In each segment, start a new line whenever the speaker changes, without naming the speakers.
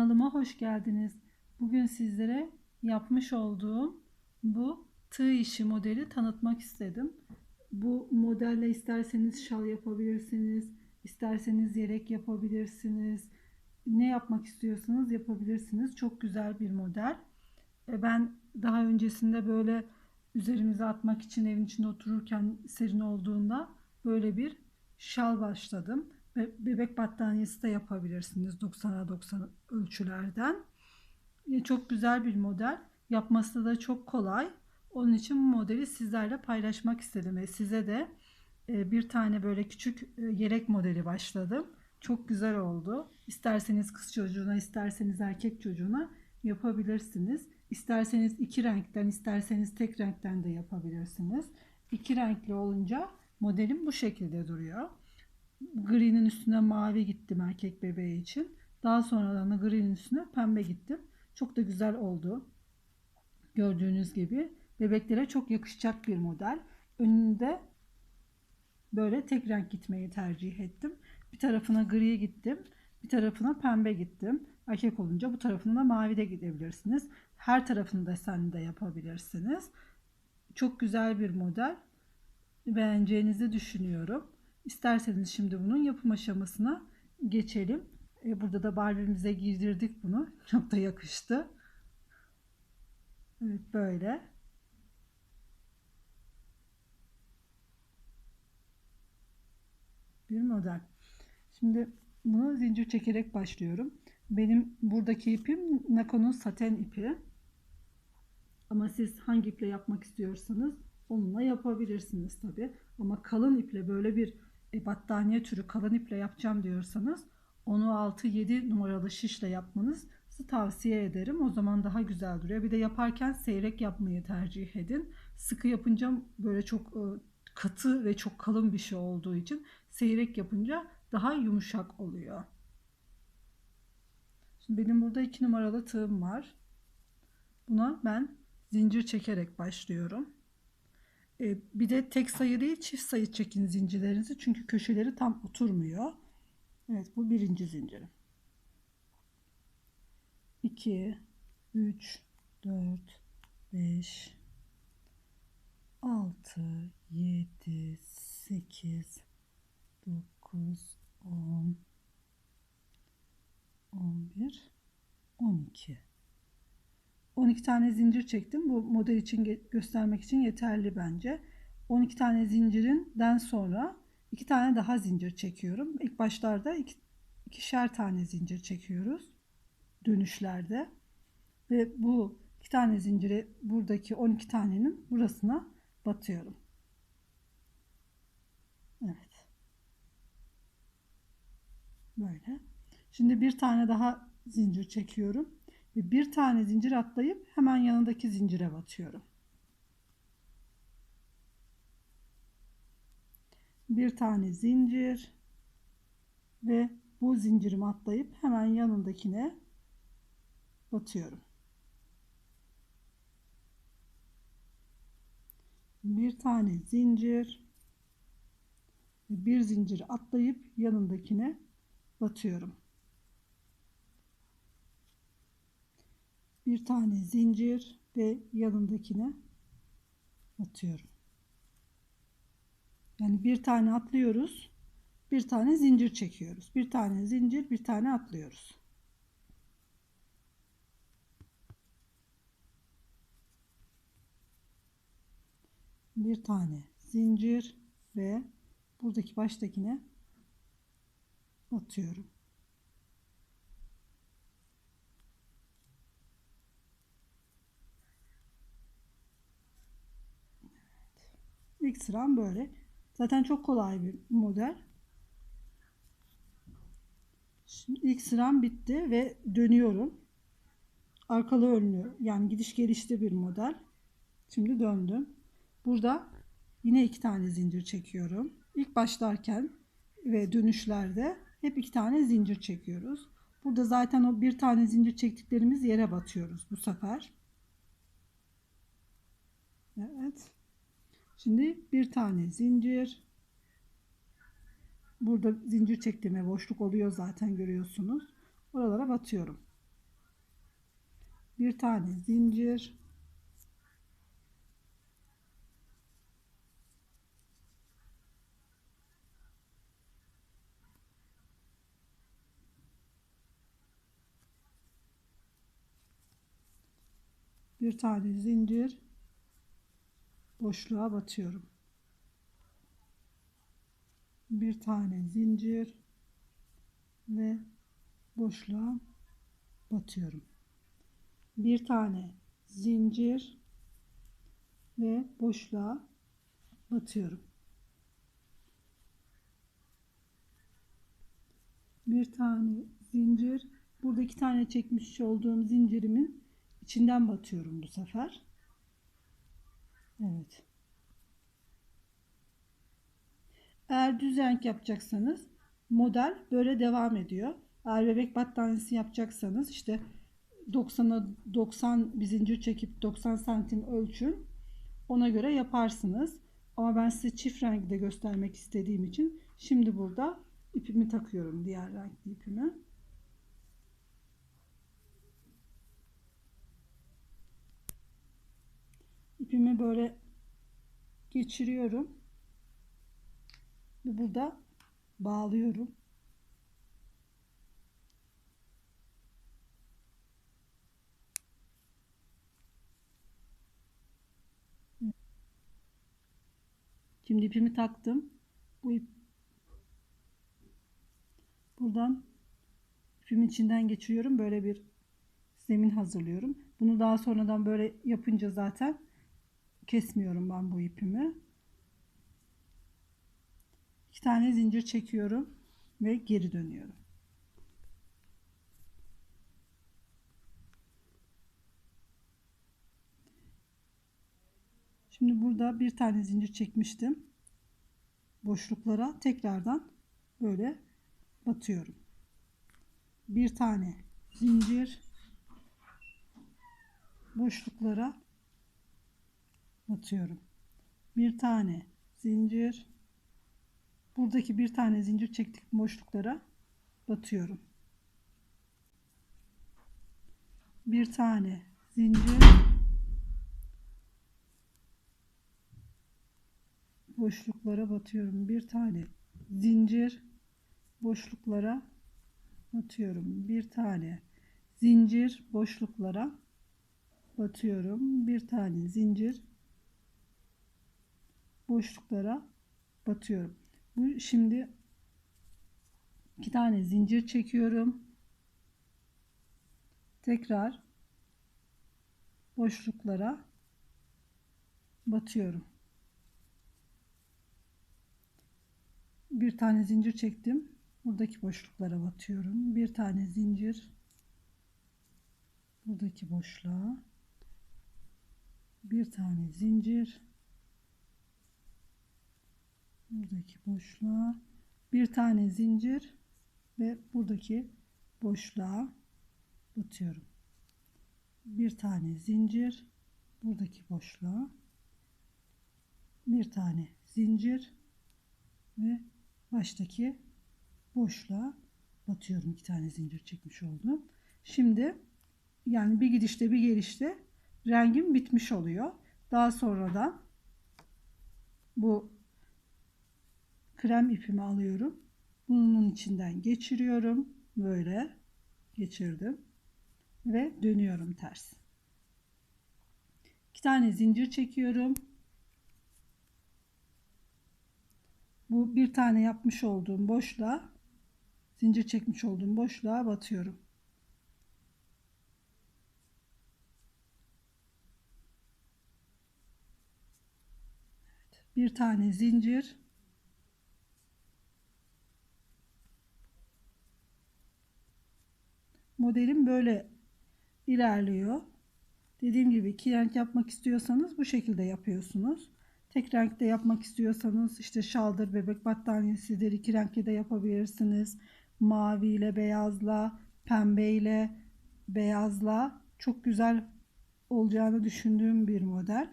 Kanalıma hoş geldiniz. Bugün sizlere yapmış olduğum bu tığ işi modeli tanıtmak istedim. Bu modelle isterseniz şal yapabilirsiniz, isterseniz yelek yapabilirsiniz. Ne yapmak istiyorsanız yapabilirsiniz. Çok güzel bir model. E, Ben daha öncesinde böyle üzerimize atmak için evin içinde otururken serin olduğunda böyle bir şal başladım. Be- Bebek battaniyesi de yapabilirsiniz 90'a 90 ölçülerden. E, Çok güzel bir model. Yapması da çok kolay. Onun için bu modeli sizlerle paylaşmak istedim. Ve size de e, bir tane böyle küçük e, yelek modeli başladım. Çok güzel oldu. İsterseniz kız çocuğuna, isterseniz erkek çocuğuna yapabilirsiniz. İsterseniz iki renkten, isterseniz tek renkten de yapabilirsiniz. İki renkli olunca modelim bu şekilde duruyor. Gri'nin üstüne mavi gittim erkek bebeği için. Daha sonradan da gri'nin üstüne pembe gittim. Çok da güzel oldu. Gördüğünüz gibi bebeklere çok yakışacak bir model. Önünde böyle tek renk gitmeyi tercih ettim. Bir tarafına gri gittim. Bir tarafına pembe gittim. Erkek olunca bu tarafına da mavi de gidebilirsiniz. Her tarafını desenli de yapabilirsiniz. Çok güzel bir model. Beğeneceğinizi düşünüyorum. İsterseniz şimdi bunun yapım aşamasına geçelim. E, Burada da Barbie'mize giydirdik bunu. Çok da yakıştı. Evet böyle. Bir model. Şimdi bunu zincir çekerek başlıyorum. Benim buradaki ipim Nako'nun saten ipi. Ama siz hangi iple yapmak istiyorsanız onunla yapabilirsiniz tabi. Ama kalın iple böyle bir e, battaniye türü kalın iple yapacağım diyorsanız onu 6-7 numaralı şişle yapmanızı tavsiye ederim. O zaman daha güzel duruyor. Bir de yaparken seyrek yapmayı tercih edin. Sıkı yapınca böyle çok e, katı ve çok kalın bir şey olduğu için seyrek yapınca daha yumuşak oluyor. Şimdi benim burada 2 numaralı tığım var. Buna ben zincir çekerek başlıyorum. Ee, bir de tek sayı değil çift sayı çekin zincirlerinizi çünkü köşeleri tam oturmuyor. Evet bu birinci zincirim. 2 3 4 5 6 7 8 9 10 11 12 12 tane zincir çektim. Bu model için göstermek için yeterli bence. 12 tane zincirinden sonra 2 tane daha zincir çekiyorum. İlk başlarda iki, ikişer tane zincir çekiyoruz dönüşlerde. Ve bu iki tane zinciri buradaki 12 tanenin burasına batıyorum. Evet. Böyle. Şimdi bir tane daha zincir çekiyorum ve bir tane zincir atlayıp hemen yanındaki zincire batıyorum. Bir tane zincir ve bu zincirimi atlayıp hemen yanındakine batıyorum. Bir tane zincir bir zincir atlayıp yanındakine batıyorum. Bir tane zincir ve yanındakine batıyorum. Yani bir tane atlıyoruz, bir tane zincir çekiyoruz. Bir tane zincir, bir tane atlıyoruz. Bir tane zincir ve buradaki baştakine batıyorum. İlk sıram böyle. Zaten çok kolay bir model. Şimdi ilk sıram bitti ve dönüyorum. Arkalı önlü yani gidiş gelişli bir model. Şimdi döndüm. Burada yine iki tane zincir çekiyorum. İlk başlarken ve dönüşlerde hep iki tane zincir çekiyoruz. Burada zaten o bir tane zincir çektiklerimiz yere batıyoruz bu sefer. Evet. Şimdi bir tane zincir. Burada zincir çektiğime boşluk oluyor zaten görüyorsunuz. oralara batıyorum. Bir tane zincir bir tane zincir boşluğa batıyorum. Bir tane zincir ve boşluğa batıyorum. Bir tane zincir ve boşluğa batıyorum. Bir tane zincir. Burada iki tane çekmiş olduğum zincirimin içinden batıyorum bu sefer. Evet. Eğer düz renk yapacaksanız model böyle devam ediyor. Eğer bebek battaniyesi yapacaksanız işte 90'a 90 bir zincir çekip 90 santim ölçün. Ona göre yaparsınız. Ama ben size çift rengi de göstermek istediğim için şimdi burada ipimi takıyorum. Diğer renkli ipimi. İpimi böyle geçiriyorum. Ve burada bağlıyorum. Şimdi ipimi taktım. Bu ip buradan ipimin içinden geçiriyorum. Böyle bir zemin hazırlıyorum. Bunu daha sonradan böyle yapınca zaten kesmiyorum ben bu ipimi. İki tane zincir çekiyorum ve geri dönüyorum. Şimdi burada bir tane zincir çekmiştim. Boşluklara tekrardan böyle batıyorum. Bir tane zincir boşluklara batıyorum. Bir tane zincir buradaki bir tane zincir çektik boşluklara batıyorum. Bir tane zincir boşluklara batıyorum. Bir tane zincir boşluklara batıyorum. Bir tane zincir boşluklara batıyorum. Bir tane zincir boşluklara batıyorum. Bu şimdi iki tane zincir çekiyorum. Tekrar boşluklara batıyorum. Bir tane zincir çektim. Buradaki boşluklara batıyorum. Bir tane zincir buradaki boşluğa bir tane zincir buradaki boşluğa bir tane zincir ve buradaki boşluğa batıyorum. Bir tane zincir buradaki boşluğa bir tane zincir ve baştaki boşluğa batıyorum. iki tane zincir çekmiş oldum. Şimdi yani bir gidişte bir gelişte rengim bitmiş oluyor. Daha sonra da bu krem ipimi alıyorum. Bunun içinden geçiriyorum. Böyle geçirdim. Ve dönüyorum ters. İki tane zincir çekiyorum. Bu bir tane yapmış olduğum boşluğa zincir çekmiş olduğum boşluğa batıyorum. Bir tane zincir modelim böyle ilerliyor. Dediğim gibi iki renk yapmak istiyorsanız bu şekilde yapıyorsunuz. Tek renkte yapmak istiyorsanız işte şaldır, bebek battaniyesidir. iki renkte de yapabilirsiniz. Mavi ile beyazla, pembe ile beyazla çok güzel olacağını düşündüğüm bir model.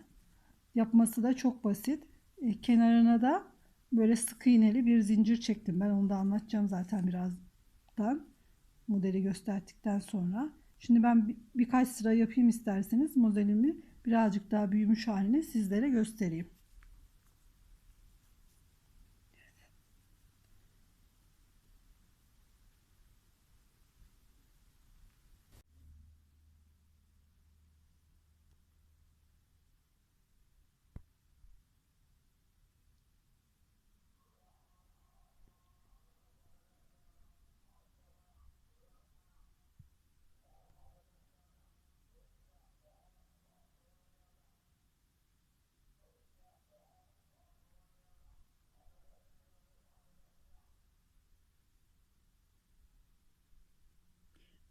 Yapması da çok basit. E, kenarına da böyle sık iğneli bir zincir çektim. Ben onu da anlatacağım zaten birazdan. Modeli gösterdikten sonra. Şimdi ben bir- birkaç sıra yapayım isterseniz modelimi birazcık daha büyümüş halini sizlere göstereyim.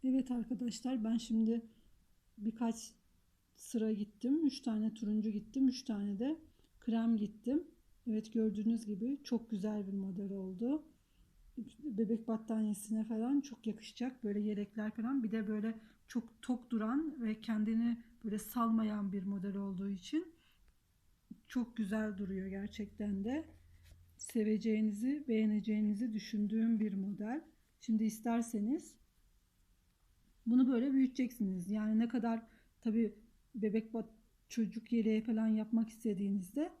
Evet arkadaşlar ben şimdi birkaç sıra gittim. 3 tane turuncu gittim. 3 tane de krem gittim. Evet gördüğünüz gibi çok güzel bir model oldu. Bebek battaniyesine falan çok yakışacak. Böyle yelekler falan. Bir de böyle çok tok duran ve kendini böyle salmayan bir model olduğu için çok güzel duruyor gerçekten de. Seveceğinizi, beğeneceğinizi düşündüğüm bir model. Şimdi isterseniz bunu böyle büyüteceksiniz. Yani ne kadar tabi bebek çocuk yeleği falan yapmak istediğinizde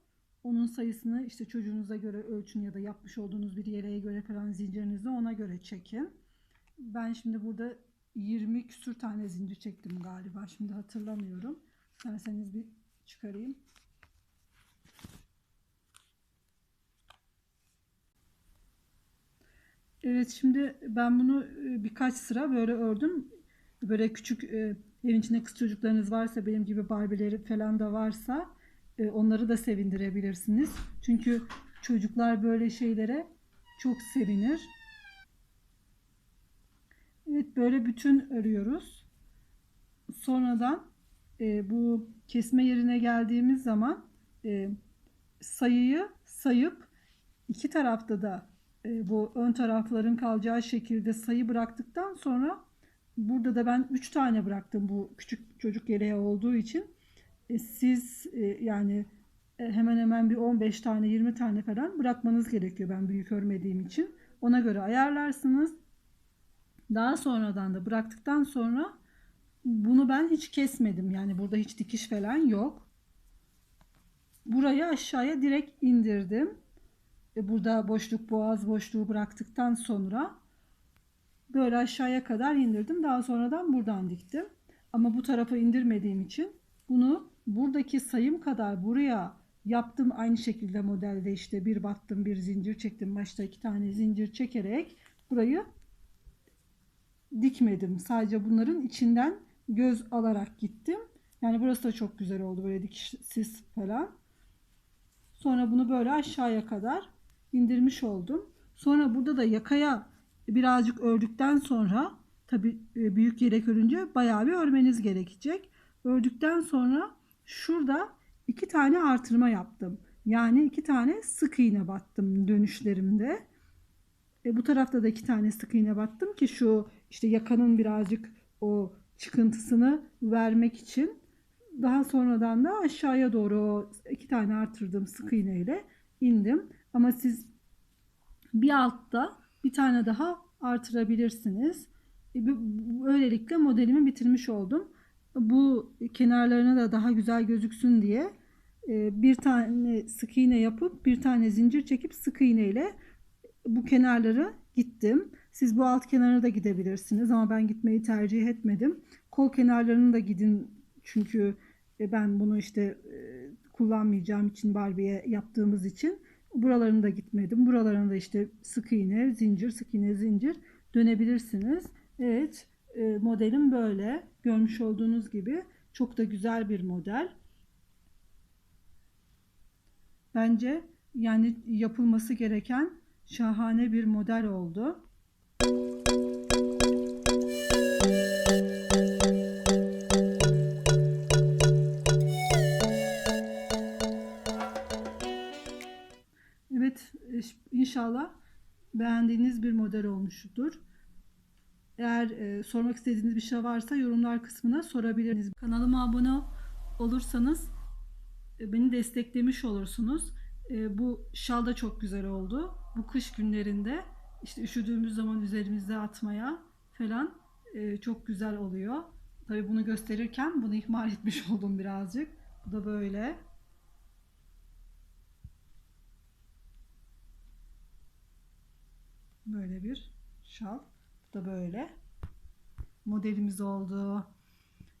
onun sayısını işte çocuğunuza göre ölçün ya da yapmış olduğunuz bir yeleğe göre falan zincirinizi ona göre çekin. Ben şimdi burada 20 küsür tane zincir çektim galiba. Şimdi hatırlamıyorum. İsterseniz bir çıkarayım. Evet şimdi ben bunu e, birkaç sıra böyle ördüm. Böyle küçük e, evin içinde kız çocuklarınız varsa benim gibi Barbie'leri falan da varsa e, onları da sevindirebilirsiniz. Çünkü çocuklar böyle şeylere çok sevinir. Evet böyle bütün örüyoruz. Sonradan e, bu kesme yerine geldiğimiz zaman e, sayıyı sayıp iki tarafta da e, bu ön tarafların kalacağı şekilde sayı bıraktıktan sonra burada da ben 3 tane bıraktım bu küçük çocuk yeleği olduğu için. E, siz e, yani e, hemen hemen bir 15 tane 20 tane falan bırakmanız gerekiyor ben büyük örmediğim için. Ona göre ayarlarsınız. Daha sonradan da bıraktıktan sonra bunu ben hiç kesmedim. Yani burada hiç dikiş falan yok. Burayı aşağıya direkt indirdim. E, Burada boşluk boğaz boşluğu bıraktıktan sonra böyle aşağıya kadar indirdim. Daha sonradan buradan diktim. Ama bu tarafa indirmediğim için bunu buradaki sayım kadar buraya yaptım. Aynı şekilde modelde işte bir battım bir zincir çektim. Başta iki tane zincir çekerek burayı dikmedim. Sadece bunların içinden göz alarak gittim. Yani burası da çok güzel oldu böyle dikişsiz falan. Sonra bunu böyle aşağıya kadar indirmiş oldum. Sonra burada da yakaya birazcık ördükten sonra tabi büyük yelek örünce bayağı bir örmeniz gerekecek. Ördükten sonra şurada iki tane artırma yaptım. Yani iki tane sık iğne battım dönüşlerimde. E, bu tarafta da iki tane sık iğne battım ki şu işte yakanın birazcık o çıkıntısını vermek için. Daha sonradan da aşağıya doğru iki tane artırdığım sık iğne ile indim. Ama siz bir altta bir tane daha artırabilirsiniz. E, böylelikle modelimi bitirmiş oldum. Bu kenarlarına da daha güzel gözüksün diye e, bir tane sık iğne yapıp bir tane zincir çekip sık iğne ile bu kenarları gittim. Siz bu alt kenarına da gidebilirsiniz ama ben gitmeyi tercih etmedim. Kol kenarlarını da gidin çünkü e, ben bunu işte kullanmayacağım için Barbie'ye yaptığımız için buralarını da gitmedim. Buralarını da işte sık iğne, zincir, sık iğne, zincir dönebilirsiniz. Evet modelim böyle. Görmüş olduğunuz gibi çok da güzel bir model. Bence yani yapılması gereken şahane bir model oldu. İnşallah beğendiğiniz bir model olmuştur. Eğer e, sormak istediğiniz bir şey varsa yorumlar kısmına sorabilirsiniz. Kanalıma abone olursanız e, beni desteklemiş olursunuz. E, bu şal da çok güzel oldu. Bu kış günlerinde işte üşüdüğümüz zaman üzerimizde atmaya falan e, çok güzel oluyor. Tabii bunu gösterirken bunu ihmal etmiş oldum birazcık. Bu da böyle. Böyle bir şal. Bu da böyle. Modelimiz oldu.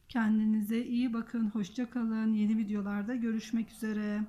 Kendinize iyi bakın. Hoşça kalın. Yeni videolarda görüşmek üzere.